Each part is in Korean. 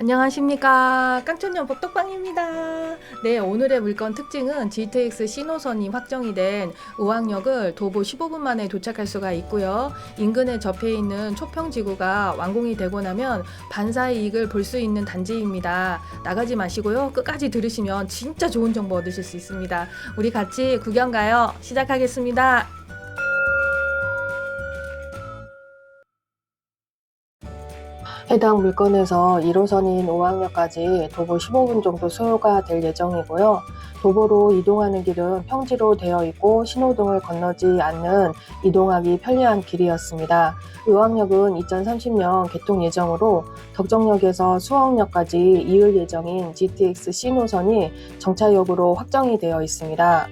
안녕하십니까 깡천년 복덕방입니다. 네 오늘의 물건 특징은 GTX 신호선이 확정이 된 의왕역을 도보 15분 만에 도착할 수가 있고요. 인근에 접해 있는 초평지구가 완공이 되고 나면 반사의 이익을 볼 수 있는 단지입니다. 나가지 마시고요 끝까지 들으시면 진짜 좋은 정보 얻으실 수 있습니다. 우리 같이 구경 가요. 시작하겠습니다. 해당 물건에서 1호선인 오항역까지 도보 15분 정도 소요가 될 예정이고요. 도보로 이동하는 길은 평지로 되어 있고 신호등을 건너지 않는 이동하기 편리한 길이었습니다. 의왕역은 2030년 개통 예정으로 덕정역에서 수원역까지 이을 예정인 GTX 신호선이 정차역으로 확정이 되어 있습니다.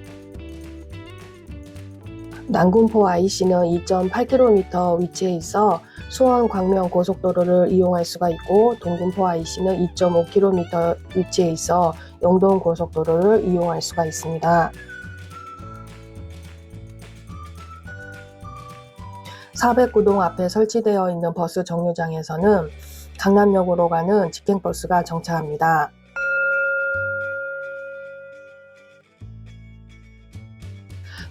난군포 IC는 2.8km 위치해 있어 수원 광명 고속도로를 이용할 수가 있고 동군포 IC는 2.5km 위치해 있어 영동 고속도로를 이용할 수가 있습니다. 409동 앞에 설치되어 있는 버스 정류장에서는 강남역으로 가는 직행버스가 정차합니다.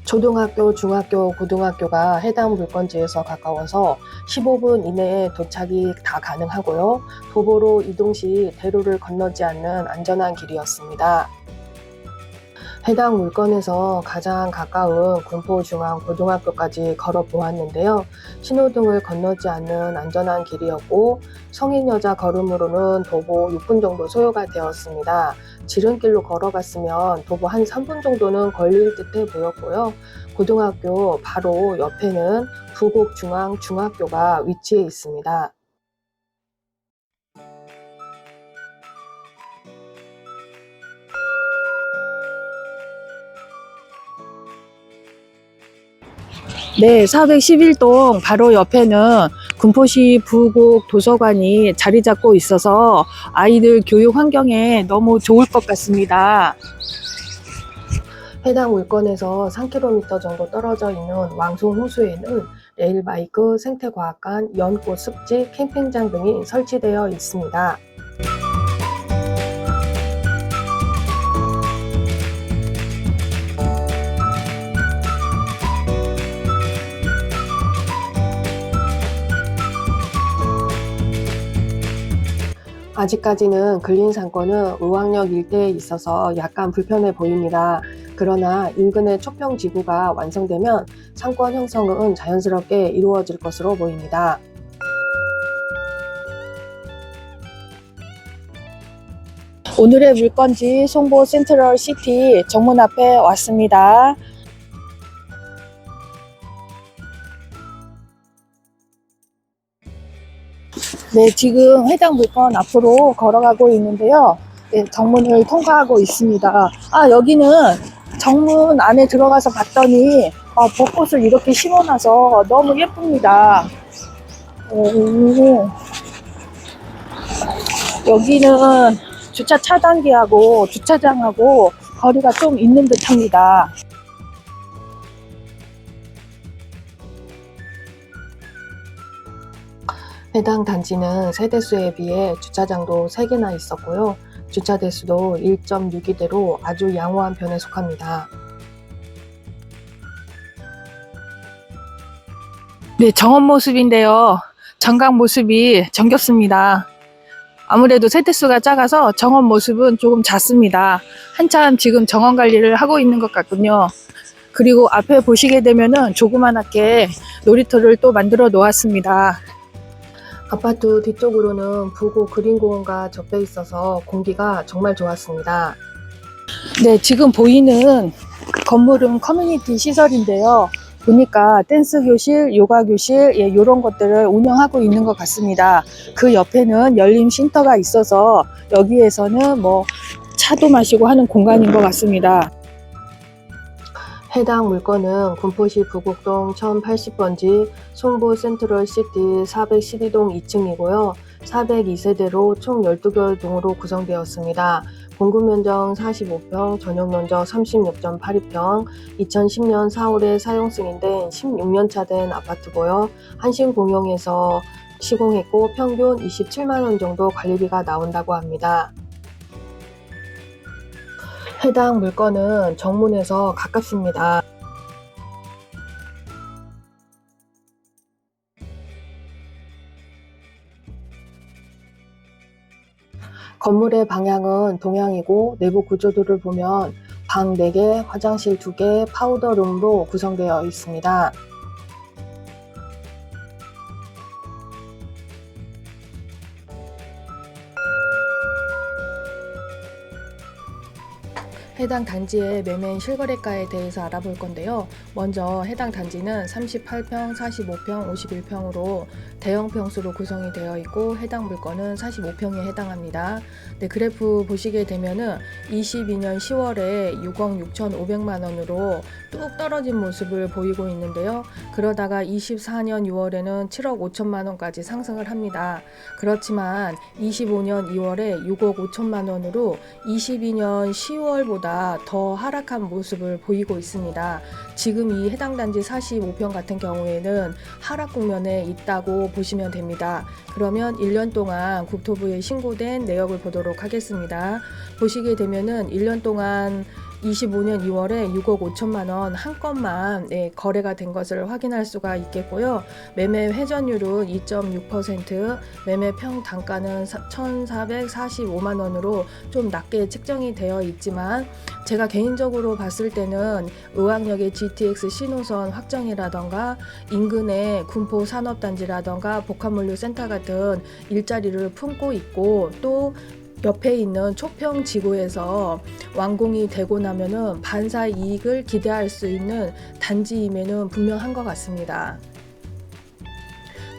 초등학교, 중학교, 고등학교가 해당 물건지에서 가까워서 15분 이내에 도착이 다 가능하고요. 도보로 이동 시 대로를 건너지 않는 안전한 길이었습니다. 해당 물건에서 가장 가까운 군포중앙고등학교까지 걸어 보았는데요. 신호등을 건너지 않는 안전한 길이었고 성인 여자 걸음으로는 도보 6분 정도 소요가 되었습니다. 지름길로 걸어갔으면 도보 한 3분 정도는 걸릴 듯해 보였고요. 고등학교 바로 옆에는 부곡중앙중학교가 위치해 있습니다. 네, 411동 바로 옆에는 군포시 부곡 도서관이 자리 잡고 있어서 아이들 교육 환경에 너무 좋을 것 같습니다. 해당 물건에서 3km 정도 떨어져 있는 왕송 호수에는 레일바이크, 생태과학관, 연꽃 습지, 캠핑장 등이 설치되어 있습니다. 아직까지는 근린 상권은 의왕역 일대에 있어서 약간 불편해 보입니다. 그러나 인근의 초평 지구가 완성되면 상권 형성은 자연스럽게 이루어질 것으로 보입니다. 오늘의 물건지 송보 센트럴 시티 정문 앞에 왔습니다. 네, 지금 해당 물건 앞으로 걸어가고 있는데요. 네, 정문을 통과하고 있습니다. 아, 여기는 정문 안에 들어가서 봤더니 아, 벚꽃을 이렇게 심어놔서 너무 예쁩니다. 오, 여기는 주차 차단기하고 주차장하고 거리가 좀 있는 듯합니다. 해당 단지는 세대수에 비해 주차장도 3개나 있었고요. 주차 대수도 1.62대로 아주 양호한 편에 속합니다. 네, 정원 모습인데요. 정각 모습이 정겹습니다. 아무래도 세대수가 작아서 정원 모습은 조금 작습니다. 한참 지금 정원 관리를 하고 있는 것 같군요. 그리고 앞에 보시게 되면은 조그만하게 놀이터를 또 만들어 놓았습니다. 아파트 뒤쪽으로는 부고 그린공원과 접해 있어서 공기가 정말 좋았습니다. 네, 지금 보이는 건물은 커뮤니티 시설인데요. 보니까 댄스 교실, 요가 교실, 예, 이런 것들을 운영하고 있는 것 같습니다. 그 옆에는 열린 쉼터가 있어서 여기에서는 뭐 차도 마시고 하는 공간인 것 같습니다. 해당 물건은 군포시 부곡동 1080번지 송보 센트럴 시티 412동 2층이고요. 402세대로 총 12개 동으로 구성되었습니다. 공급 면적 45평, 전용 면적 36.82평, 2010년 4월에 사용 승인된 16년차 된 아파트고요. 한신 공용에서 시공했고 평균 27만 원 정도 관리비가 나온다고 합니다. 해당 물건은 정문에서 가깝습니다. 건물의 방향은 동향이고 내부 구조도를 보면 방 4개, 화장실 2개, 파우더룸으로 구성되어 있습니다. 해당 단지의 매매 실거래가에 대해서 알아볼 건데요. 먼저 해당 단지는 38평, 45평, 51평으로 대형 평수로 구성이 되어 있고 해당 물건은 45평에 해당합니다. 네, 그래프 보시게 되면은 22년 10월에 6억 6,500만 원으로 뚝 떨어진 모습을 보이고 있는데요. 그러다가 24년 6월에는 7억 5천만 원까지 상승을 합니다. 그렇지만 25년 2월에 6억 5천만 원으로 22년 10월보다 더 하락한 모습을 보이고 있습니다. 지금 이 해당 단지 45평 같은 경우에는 하락 국면에 있다고 보시면 됩니다. 그러면 1년 동안 국토부에 신고된 내역을 보도록 하겠습니다. 보시게 되면은 1년 동안 25년 2월에 6억 5천만 원 한 건만 네, 거래가 된 것을 확인할 수가 있겠고요. 매매 회전율은 2.6%, 매매 평 단가는 1,445만 원으로 좀 낮게 책정이 되어 있지만 제가 개인적으로 봤을 때는 의왕역의 GTX 신호선 확정이라던가 인근의 군포 산업단지라던가 복합물류 센터 같은 일자리를 품고 있고 또 옆에 있는 초평 지구에서 완공이 되고 나면은 반사 이익을 기대할 수 있는 단지임에는 분명한 것 같습니다.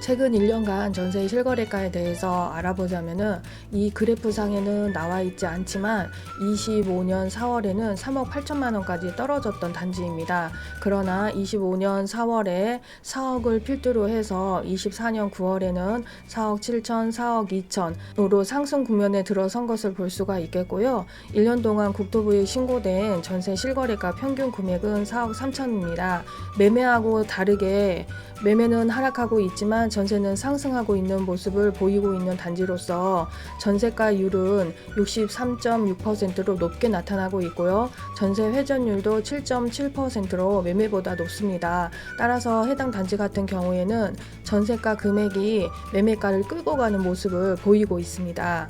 최근 1년간 전세 실거래가에 대해서 알아보자면은 이 그래프 상에는 나와 있지 않지만 25년 4월에는 3억 8천만 원까지 떨어졌던 단지입니다. 그러나 25년 4월에 4억을 필두로 해서 24년 9월에는 4억 7천, 4억 2천으로 상승 국면에 들어선 것을 볼 수가 있겠고요. 1년 동안 국토부에 신고된 전세 실거래가 평균 금액은 4억 3천입니다. 매매하고 다르게 매매는 하락하고 있지만 전세는 상승하고 있는 모습을 보이고 있는 단지로서 전세가율은 63.6%로 높게 나타나고 있고요. 전세 회전율도 7.7%로 매매보다 높습니다. 따라서 해당 단지 같은 경우에는 전세가 금액이 매매가를 끌고 가는 모습을 보이고 있습니다.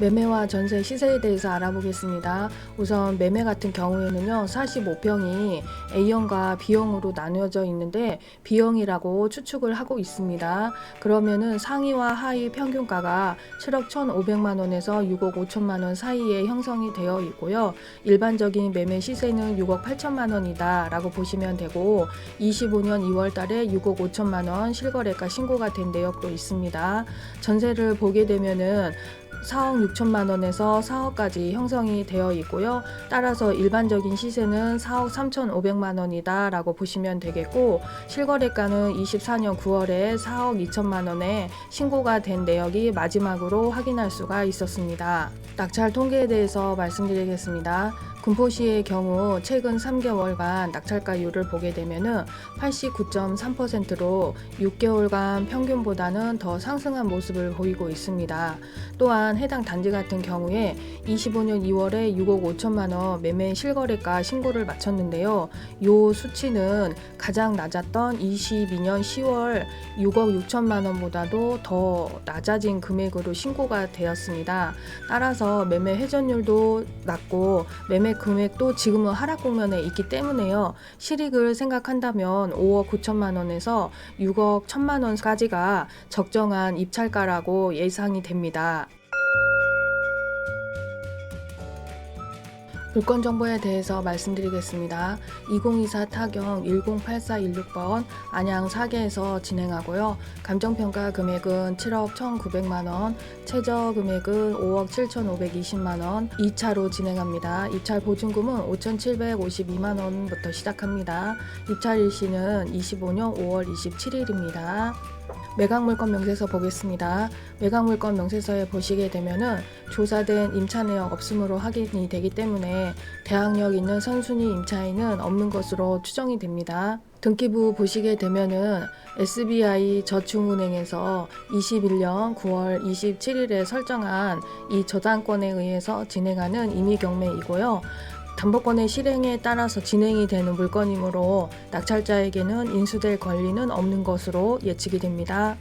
매매와 전세 시세에 대해서 알아보겠습니다. 우선 매매 같은 경우에는요, 45평이 A형과 B형으로 나누어져 있는데 B형이라고 추측을 하고 있습니다. 그러면은 상위와 하위 평균가가 7억 1,500만 원에서 6억 5천만 원 사이에 형성이 되어 있고요. 일반적인 매매 시세는 6억 8천만 원이다라고 보시면 되고 25년 2월 달에 6억 5천만 원 실거래가 신고가 된 내역도 있습니다. 전세를 보게 되면은 4억 6천만 원에서 4억까지 형성이 되어 있고요. 따라서 일반적인 시세는 4억 3,500만 원이다 라고 보시면 되겠고 실거래가는 24년 9월에 4억 2천만 원에 신고가 된 내역이 마지막으로 확인할 수가 있었습니다. 낙찰 통계에 대해서 말씀드리겠습니다. 군포시의 경우 최근 3개월간 낙찰가율을 보게 되면은 89.3%로 6개월간 평균보다는 더 상승한 모습을 보이고 있습니다. 또한 해당 단지 같은 경우에 25년 2월에 6억 5천만 원 매매 실거래가 신고를 마쳤는데요. 요 수치는 가장 낮았던 22년 10월 6억 6천만 원보다도 더 낮아진 금액으로 신고가 되었습니다. 따라서 매매 회전율도 낮고 매매 금액도 지금은 하락 국면에 있기 때문에요. 실익을 생각한다면 5억 9천만 원에서 6억 1천만 원까지가 적정한 입찰가라고 예상이 됩니다. 물건 정보에 대해서 말씀드리겠습니다. 2024 타경 108416번 안양 4개에서 진행하고요. 감정평가 금액은 7억 1,900만 원, 최저 금액은 5억 7,520만 원, 2차로 진행합니다. 입찰 보증금은 5,752만 원부터 시작합니다. 입찰 일시는 25년 5월 27일입니다. 매각물건 명세서 보겠습니다. 매각물건 명세서에 보시게 되면은 조사된 임차 내역 없음으로 확인이 되기 때문에 대항력 있는 선순위 임차인은 없는 것으로 추정이 됩니다. 등기부 보시게 되면은 SBI 저축은행에서 21년 9월 27일에 설정한 이 저당권에 의해서 진행하는 임의 경매이고요. 담보권의 실행에 따라서 진행이 되는 물건이므로 낙찰자에게는 인수될 권리는 없는 것으로 예측이 됩니다.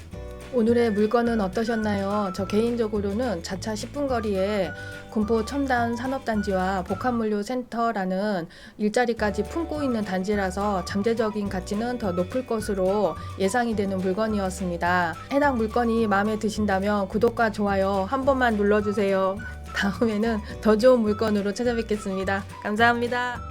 오늘의 물건은 어떠셨나요? 저 개인적으로는 자차 10분 거리에 군포 첨단 산업단지와 복합물류센터라는 일자리까지 품고 있는 단지라서 잠재적인 가치는 더 높을 것으로 예상이 되는 물건이었습니다. 해당 물건이 마음에 드신다면 구독과 좋아요 한 번만 눌러주세요. 다음에는 더 좋은 물건으로 찾아뵙겠습니다. 감사합니다.